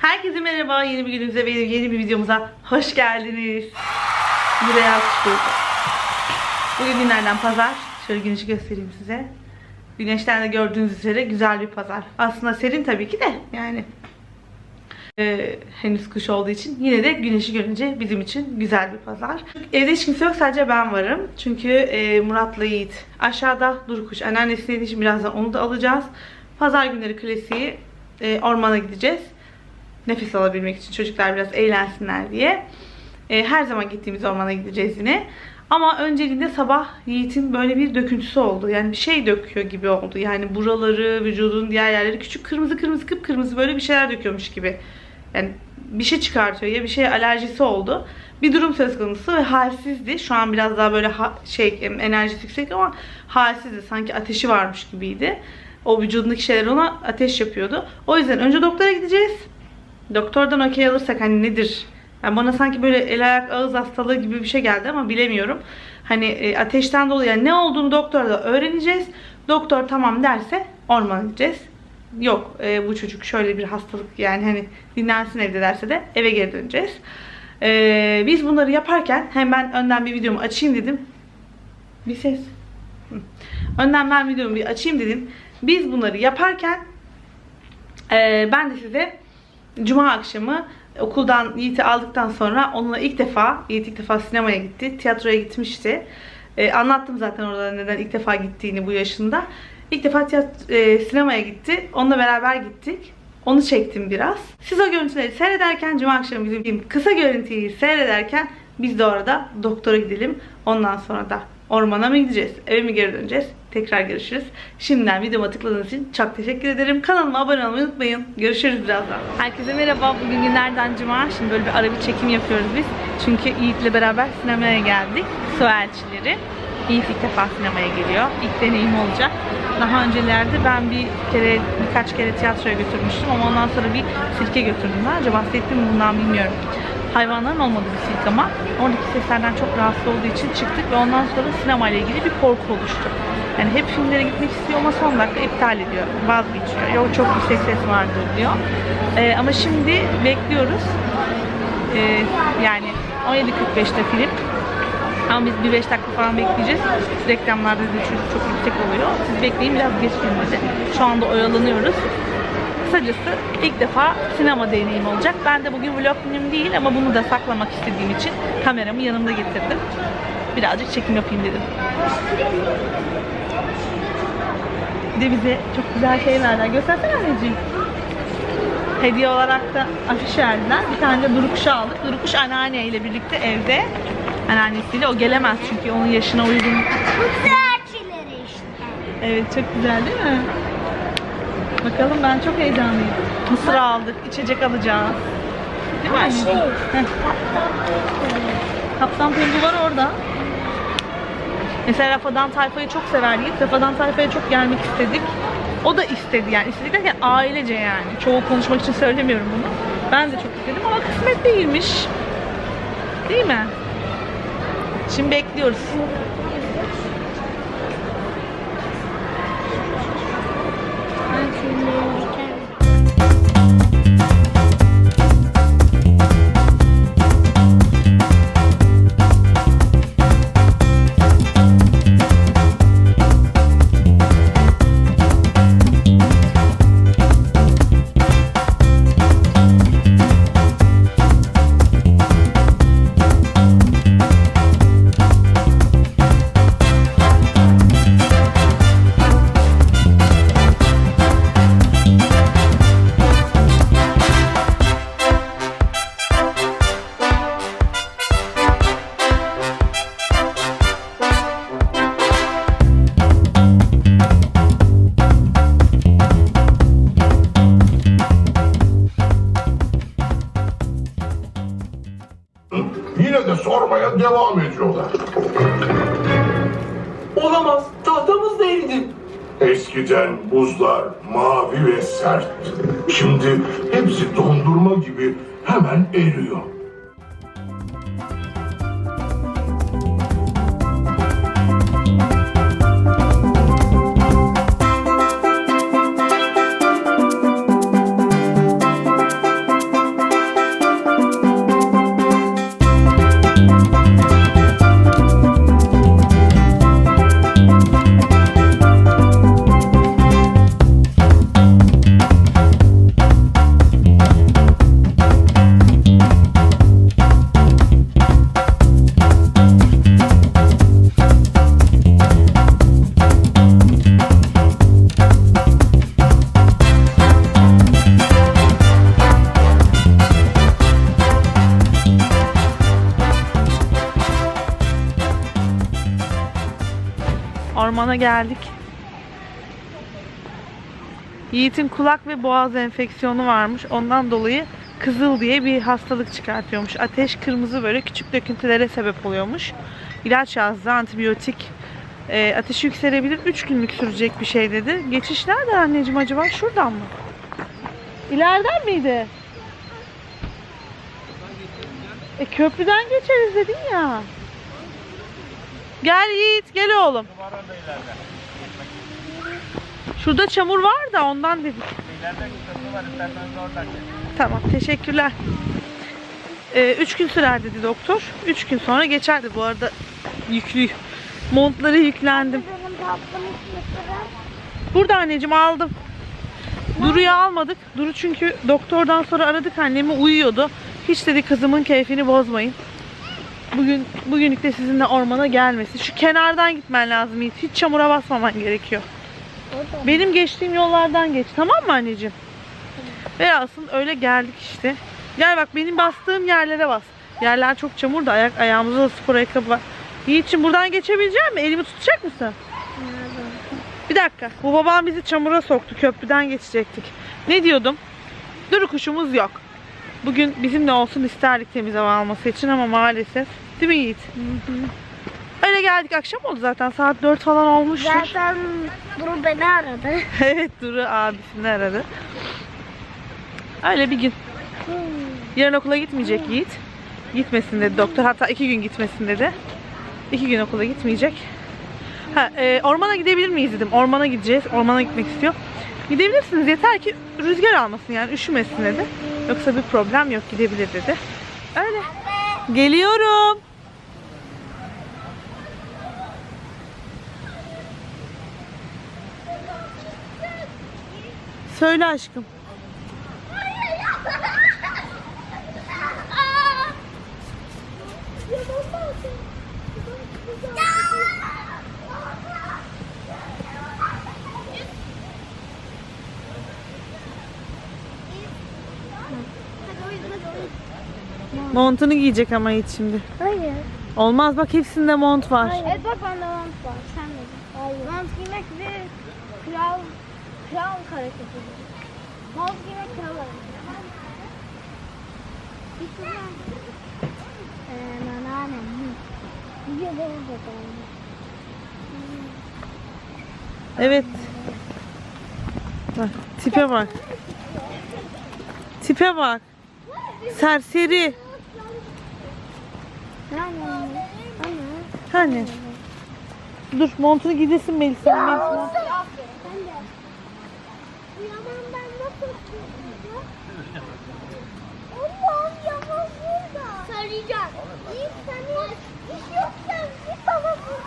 Herkese merhaba. Yeni bir günümüze ve yeni bir videomuza hoş geldiniz. Buraya çıkıyoruz. Bugün günlerden pazar. Şöyle güneşi göstereyim size. Güneşten de gördüğünüz üzere güzel bir pazar. Aslında serin tabii ki de yani ee, henüz kış olduğu için yine de güneşi görünce bizim için güzel bir pazar. Evde hiç kimse yok sadece ben varım. Çünkü e, Murat'la Yiğit aşağıda Durukuş anneannesinin için birazdan onu da alacağız. Pazar günleri klasiği e, ormana gideceğiz. Nefes alabilmek için çocuklar biraz eğlensinler diye. E, her zaman gittiğimiz ormana gideceğiz yine. Ama önceliğinde sabah Yiğit'in böyle bir döküntüsü oldu. Yani bir şey döküyor gibi oldu. Yani buraları, vücudun diğer yerleri küçük kırmızı kırmızı kıpkırmızı böyle bir şeyler döküyormuş gibi. Yani bir şey çıkartıyor ya bir şeye alerjisi oldu. Bir durum söz konusu ve halsizdi. Şu an biraz daha böyle şey enerjisi yüksek ama halsizdi. Sanki ateşi varmış gibiydi. O vücudundaki şeyler ona ateş yapıyordu. O yüzden önce doktora gideceğiz. Doktordan okey alırsak hani nedir? Yani bana sanki böyle el ayak ağız hastalığı gibi bir şey geldi ama bilemiyorum. Hani e, ateşten dolayı yani ne olduğunu doktorda öğreneceğiz. Doktor tamam derse ormana gideceğiz. Yok e, bu çocuk şöyle bir hastalık yani hani dinlensin evde derse de eve geri döneceğiz. E, biz bunları yaparken hem ben önden bir videomu açayım dedim. Bir ses. Önden ben videomu bir açayım dedim. Biz bunları yaparken e, ben de size Cuma akşamı okuldan Yiğit'i aldıktan sonra onunla ilk defa, Yiğit ilk defa sinemaya gitti. Tiyatroya gitmişti. Ee, anlattım zaten orada neden ilk defa gittiğini bu yaşında. İlk defa tiyat- e, sinemaya gitti. Onunla beraber gittik. Onu çektim biraz. Siz o görüntüleri seyrederken, Cuma akşamı bizim kısa görüntüyü seyrederken biz de orada doktora gidelim. Ondan sonra da ormana mı gideceğiz, eve mi geri döneceğiz? Tekrar görüşürüz. Şimdiden videoma tıkladığınız için çok teşekkür ederim. Kanalıma abone olmayı unutmayın. Görüşürüz birazdan. Herkese merhaba. Bugün günlerden cuma. Şimdi böyle bir ara bir çekim yapıyoruz biz. Çünkü Yiğit'le beraber sinemaya geldik. Su elçileri. Yiğit ilk defa sinemaya geliyor. İlk deneyim olacak. Daha öncelerde ben bir kere, birkaç kere tiyatroya götürmüştüm ama ondan sonra bir sirke götürdüm. Daha önce bahsettim mi bundan bilmiyorum hayvanların olmadığı bir sirk ama oradaki seslerden çok rahatsız olduğu için çıktık ve ondan sonra sinema ile ilgili bir korku oluştu. Yani hep filmlere gitmek istiyor ama son dakika iptal ediyor, vazgeçiyor. Yok çok yüksek ses vardır diyor. Ee, ama şimdi bekliyoruz. Ee, yani 17.45'te film. Ama biz bir 5 dakika falan bekleyeceğiz. Reklamlarda da çünkü çok yüksek oluyor. Siz bekleyin biraz geç gelmedi. Şu anda oyalanıyoruz. Kısacası ilk defa sinema deneyim olacak. Ben de bugün vlog günüm değil ama bunu da saklamak istediğim için kameramı yanımda getirdim. Birazcık çekim yapayım dedim. Bir de bize çok güzel şeyler göstersene anneciğim. Hediye olarak da afiş verdiler. Bir tane de Durukuş'u aldık. Durukuş anneanne ile birlikte evde. Anneannesiyle o gelemez çünkü onun yaşına uygun. Güzelçileri işte. Evet çok güzel değil mi? Bakalım ben çok heyecanlıyım. Mısır aldık, içecek alacağız. Değil mi anneciğim? şey. Heh. Kaptan Pengu var orada. Mesela Rafadan Tayfa'yı çok severdik. Rafadan Tayfa'ya çok gelmek istedik. O da istedi yani. İstedik derken ailece yani. Çoğu konuşmak için söylemiyorum bunu. Ben de çok istedim ama kısmet değilmiş. Değil mi? Şimdi bekliyoruz. Eskiden buzlar mavi ve sert. Şimdi hepsi dondurma gibi hemen eriyor. Ormana geldik. Yiğit'in kulak ve boğaz enfeksiyonu varmış. Ondan dolayı kızıl diye bir hastalık çıkartıyormuş. Ateş kırmızı böyle küçük döküntülere sebep oluyormuş. İlaç yazdı, antibiyotik. E, ateşi yükselebilir. 3 günlük sürecek bir şey dedi. Geçiş nerede anneciğim acaba? Şuradan mı? İleriden miydi? E köprüden geçeriz dedin ya. Gel Yiğit, gel oğlum. Şurada çamur var da ondan dedik. Tamam, teşekkürler. Ee, üç gün sürer dedi doktor. Üç gün sonra geçerdi bu arada. Yüklü. Montları yüklendim. Burada anneciğim aldım. Duru'yu almadık. Duru çünkü doktordan sonra aradık annemi uyuyordu. Hiç dedi kızımın keyfini bozmayın. Bugün bugünlük de sizinle ormana gelmesi. Şu kenardan gitmen lazım Yiğit. Hiç çamura basmaman gerekiyor. Orada. Benim geçtiğim yollardan geç. Tamam mı anneciğim? Velhasıl öyle geldik işte. Gel bak benim bastığım yerlere bas. Yerler çok çamur da ayak ayağımızda da spor ayakkabı var. Yiğit'ciğim buradan geçebilecek mi? Elimi tutacak mısın? Bir dakika. Bu babam bizi çamura soktu. Köprüden geçecektik. Ne diyordum? Duru kuşumuz yok. Bugün bizimle olsun isterdik temiz hava alması için ama maalesef. Değil mi Yiğit? Öyle geldik. Akşam oldu zaten. Saat 4 falan olmuştur. Zaten Duru beni aradı. evet Duru abisini aradı. Öyle bir gün. Yarın okula gitmeyecek Yiğit. Gitmesin dedi doktor. Hatta iki gün gitmesin dedi. İki gün okula gitmeyecek. Ha, e, ormana gidebilir miyiz dedim. Ormana gideceğiz. Ormana gitmek istiyor. Gidebilirsiniz. Yeter ki rüzgar almasın yani üşümesin dedi. Yoksa bir problem yok. Gidebilir dedi. Öyle. Geliyorum. Söyle aşkım. Montunu giyecek ama Yiğit şimdi. Hayır. Olmaz bak hepsinde mont var. Evet bak bende mont var. Sen de. Hayır. Mont giymek bir kral kral hareketi. Mont giymek kral hareketi. Bir kral. Anneannem. Evet. Bak, tipe bak. Tipe bak. Serseri. Anne. Anne. Hani? Dur montunu giydirsin Melisa. Melisa. Yaman ben nasıl kurtulacağım? Allah'ım Yaman burada. Saracağım. İyi seni iş yokken bir sana vurdum.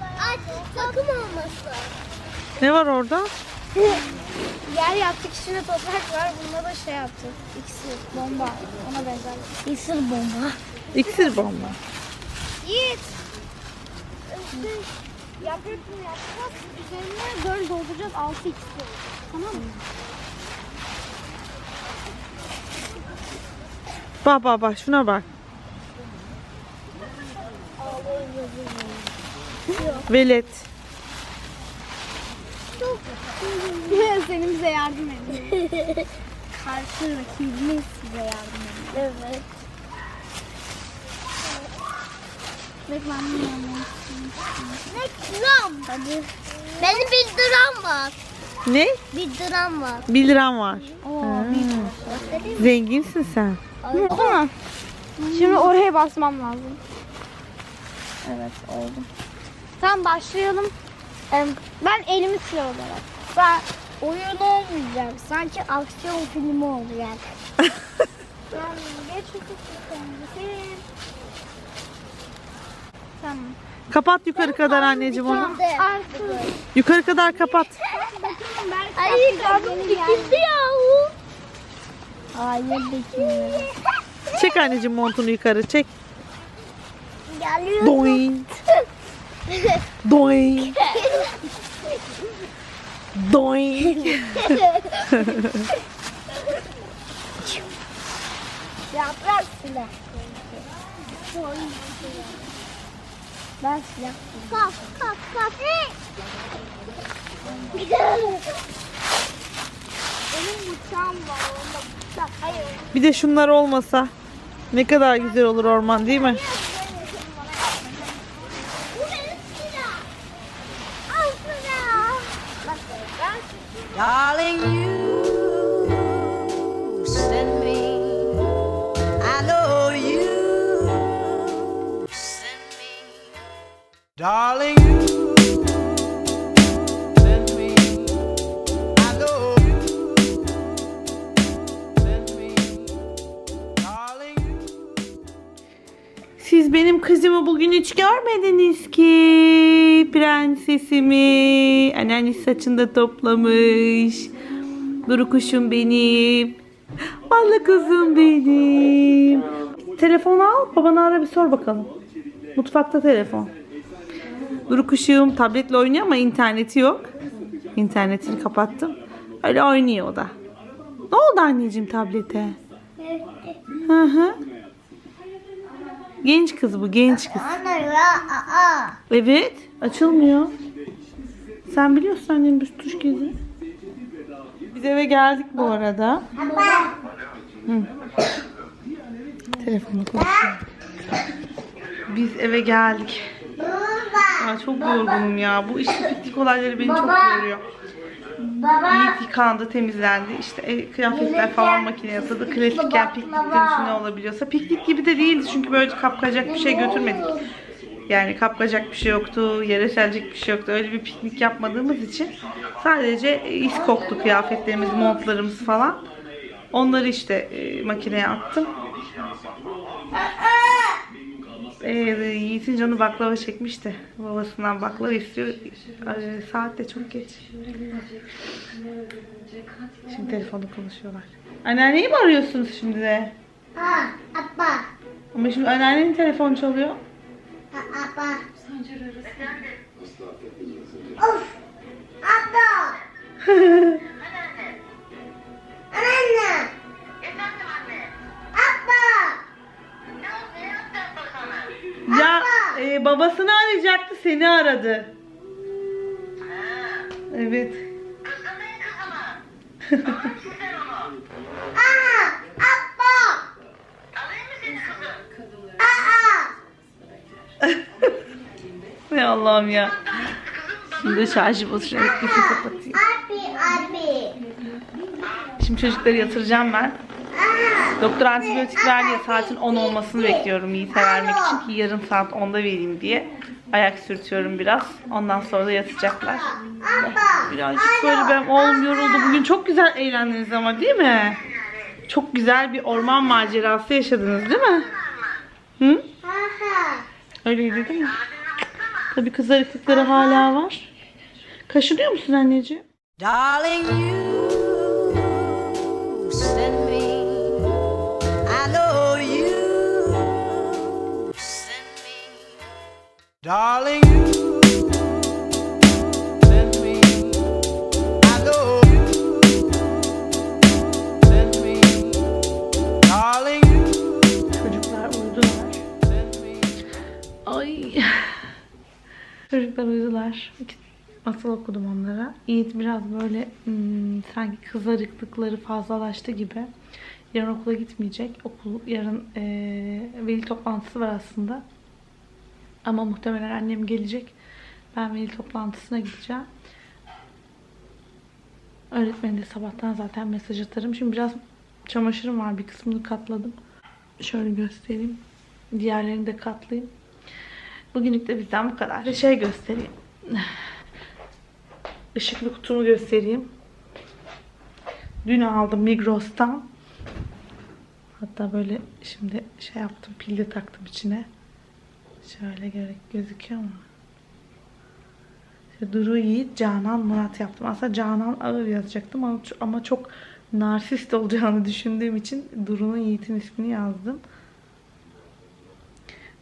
Aç takım olmasın. Ne var orada? Yer yaptık içine toprak var. Bunda da şey yaptık. İksir, bomba. Ona benzer. İksir bomba. İksir bomba. Yiğit. Yaprakını yapacağız. Üzerine göl dolduracağız. Altı iksir. Tamam mı? Bak bak bak şuna bak. Velet. Senin bize yardım ediyor. Karşı rakibimiz size yardım ediyor. Evet. Reklam. Hadi. Benim bir dram var. Ne? Bir dram var. 1 liram var. Oo. Zenginsin sen. Tamam. Şimdi oraya basmam lazım. Evet oldu. Tamam başlayalım. Ben elimi silah olarak. Ben oyun olmayacağım. Sanki aksiyon filmi olacak. tamam geç kendisi. Tamam. Kapat yukarı kadar anneciğim onu. Yukarı kadar kapat. Ay karnım dikildi ya. Hayır dikilmedi. Çek anneciğim montunu yukarı çek. Geliyor. Doink. Doink. Doink. Yaprak silah. Ben silah. Kalk kalk kalk. Benim bıçağım var. Onda bıçak. Hayır. Bir de şunlar olmasa ne kadar güzel olur orman değil mi? Darling, you Darling, you. Siz benim kızımı bugün hiç görmediniz ki. Prensesimi. Anneannesi saçında toplamış. Duru kuşum benim. Ballı kızım benim. Telefonu al. Babana ara bir sor bakalım. Mutfakta telefon. Duru kuşum tabletle oynuyor ama interneti yok. İnternetini kapattım. Öyle oynuyor o da. Ne oldu anneciğim tablete? Hı hı. Genç kız bu genç kız. Evet açılmıyor. Sen biliyorsun annem bir tuş kezi. Biz eve geldik bu arada. Hı. Telefonla konuşuyorum. Biz eve geldik. Aa, çok yorgunum ya. Bu işte piknik olayları beni çok yoruyor. Baba. Yiğit yıkandı, temizlendi. İşte e, kıyafetler falan makineye atıldı. Klasik yani piknik dönüşü ne olabiliyorsa. Piknik gibi de değildi çünkü böyle kapkacak bir şey götürmedik. Yani kapkacak bir şey yoktu, yere serecek bir şey yoktu. Öyle bir piknik yapmadığımız için sadece iz koktu kıyafetlerimiz, montlarımız falan. Onları işte e, makineye attım. Ee, Yiğit'in canı baklava çekmişti. Babasından baklava istiyor. Ee, saat de çok geç. Şimdi telefonda konuşuyorlar. Anneanneyi mi arıyorsunuz şimdi de? Ha. Abba. Ama şimdi anneannenin telefonu çalıyor. Ha, abba. Of. Abba. Anne. Abba. E, babasını arayacaktı seni aradı. Evet. Aa. Abba. Aa. Ey Allah'ım ya. Şimdi şarjı bozacak kapatayım. Abi abi. Şimdi çocukları yatıracağım ben. Doktor antibiyotik ver diye saatin 10 olmasını bekliyorum Yiğit'e vermek için ki yarım saat 10'da vereyim diye. Ayak sürtüyorum biraz. Ondan sonra da yatacaklar. Birazcık böyle ben oğlum yoruldu. Bugün çok güzel eğlendiniz ama değil mi? Çok güzel bir orman macerası yaşadınız değil mi? Hı? Öyleydi değil mi? Tabii kızarıklıkları hala var. Kaşınıyor musun anneciğim? Darling, you Darling, you send me. I know you send me. Darling, you Çocuklar uyudular. send me. Ay. Çocuklar uyudular. Masal okudum onlara. Yiğit biraz böyle hmm, sanki kızarıklıkları fazlalaştı gibi. Yarın okula gitmeyecek. Okul yarın eee veli toplantısı var aslında. Ama muhtemelen annem gelecek. Ben veli toplantısına gideceğim. Öğretmeni de sabahtan zaten mesaj atarım. Şimdi biraz çamaşırım var. Bir kısmını katladım. Şöyle göstereyim. Diğerlerini de katlayayım. Bugünlük de bizden bu kadar. Bir şey göstereyim. Işıklı kutumu göstereyim. Dün aldım Migros'tan. Hatta böyle şimdi şey yaptım. Pil de taktım içine. Şöyle gözüküyor mu? İşte Duru Yiğit, Canan, Murat yaptım. Aslında Canan Ağır yazacaktım ama, çok narsist olacağını düşündüğüm için Duru'nun Yiğit'in ismini yazdım.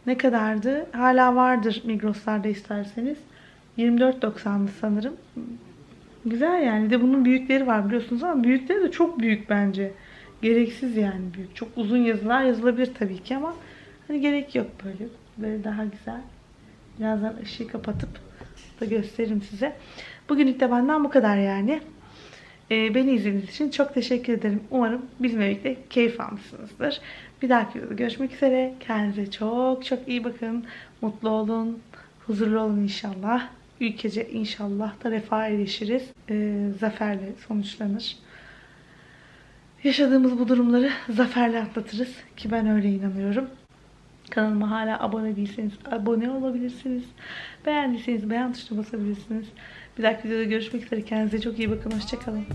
Ne kadardı? Hala vardır Migros'larda isterseniz. 24.90'dı sanırım. Güzel yani. De bunun büyükleri var biliyorsunuz ama büyükleri de çok büyük bence. Gereksiz yani büyük. Çok uzun yazılar yazılabilir tabii ki ama hani gerek yok böyle. Böyle daha güzel. Birazdan ışığı kapatıp da gösteririm size. Bugünlük de benden bu kadar yani. Ee, beni izlediğiniz için çok teşekkür ederim. Umarım bizimle birlikte keyif almışsınızdır. Bir dahaki videoda görüşmek üzere. Kendinize çok çok iyi bakın. Mutlu olun. Huzurlu olun inşallah. Ülkece inşallah da refah erişiriz. Ee, zaferle sonuçlanır. Yaşadığımız bu durumları zaferle atlatırız. Ki ben öyle inanıyorum. Kanalıma hala abone değilseniz abone olabilirsiniz. Beğendiyseniz beğen tuşuna basabilirsiniz. Bir dahaki videoda görüşmek üzere. Kendinize çok iyi bakın. Hoşçakalın.